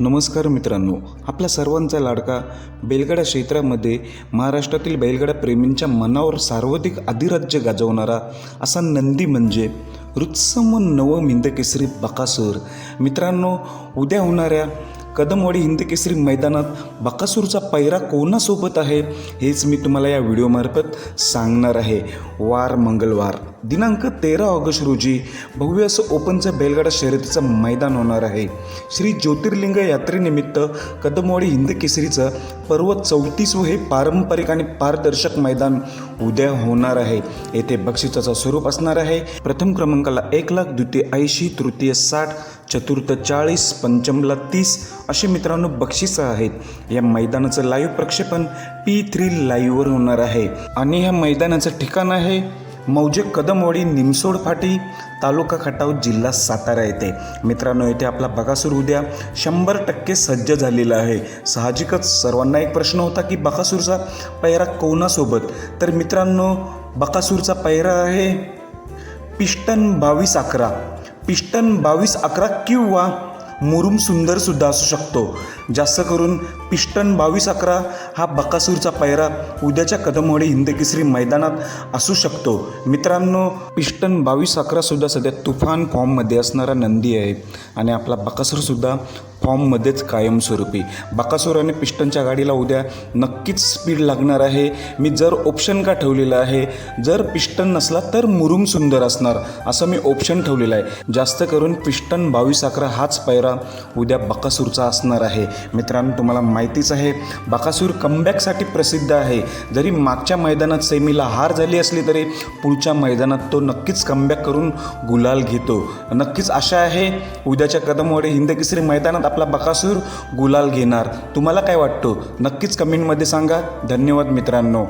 नमस्कार मित्रांनो आपल्या सर्वांचा लाडका बैलगाडा क्षेत्रामध्ये महाराष्ट्रातील बैलगाडा प्रेमींच्या मनावर सार्वधिक अधिराज्य गाजवणारा असा नंदी म्हणजे रुत्सम नव हिंदकेसरी बकासूर. मित्रांनो उद्या होणाऱ्या कदमवाडी हिंदकेसरी मैदानात बकासूरचा पैरा कोणासोबत आहे हेच मी तुम्हाला या व्हिडिओमार्फत सांगणार आहे. वार मंगळवार दिनांक तेरा ऑगस्ट रोजी भव्य असं ओपनचं बैलगाडा शर्यतीचं मैदान होणार आहे. श्री ज्योतिर्लिंग यात्रेनिमित्त कदमवाडी हिंदकेसरीचं पर्व चौतीस हे पारंपरिक आणि पारदर्शक मैदान उद्या होणार आहे. येथे बक्षिसाचं स्वरूप असणार आहे. प्रथम क्रमांकाला एक लाख द्वितीय ऐंशी तृतीय साठ चतुर्थ चाळीस पंचमला तीस असे मित्रांनो बक्षिसं आहेत. या मैदानाचं लाईव्ह प्रक्षेपण पी थ्री लाईव्हवर होणार आहे. आणि ह्या मैदानाचं ठिकाण आहे मौजे कदमवाडी निमसोड फाटी तालुका खटाव जिल्हा सातारा येथे. मित्रांनो येथे आपला बकासूर उद्या. शंभर टक्के सज्ज झालेला आहे. साहजिकच सर्वांना एक प्रश्न होता की बकासूरचा पैरा कोणासोबत? तर मित्रांनो बकासूरचा पैरा आहे पिष्टन बावीस अकरा. पिस्टन बावीस अकरा किंवा मुरुम सुंदर सुद्धा असू शकतो. जास्त करून पिस्टन बावीस अकरा हा बकासूरचा पायरा उद्याच्या कदमवाडी हिंदकेसरी मैदानात असू शकतो. मित्रांनो पिस्टन बावीस अकरा सुद्धा सध्या तुफान फॉर्ममध्ये असणारा नंदी आहे. आणि आपला बकासूरसुद्धा फॉर्ममध्येच कायमस्वरूपी. बकासूर आणि पिस्टनच्या गाडीला उद्या नक्कीच स्पीड लागणार आहे. मी जर ऑप्शन का ठेवलेलं आहे जर पिस्टन नसला तर मुरुम सुंदर असणार असं मी ऑप्शन ठेवलेलं आहे. जास्त करून पिस्टन बावीस अकरा हाच पैरा उद्या बकासूरचा असणार आहे. मित्रांनो तुम्हाला माहितीच आहे बकासूर कमबॅकसाठी प्रसिद्ध आहे. जरी मागच्या मैदानात सेमीला हार झाली असली तरी पुढच्या मैदानात तो नक्कीच कमबॅक करून गुलाल घेतो. नक्कीच आशा आहे उद्याच्या कदमवाडी हिंदकेसरी मैदानात आपला बकासूर गुलाल घेणार. तुम्हाला काय वाटतो? नक्कीच कमेंटमध्ये सांगा. धन्यवाद मित्रांनो.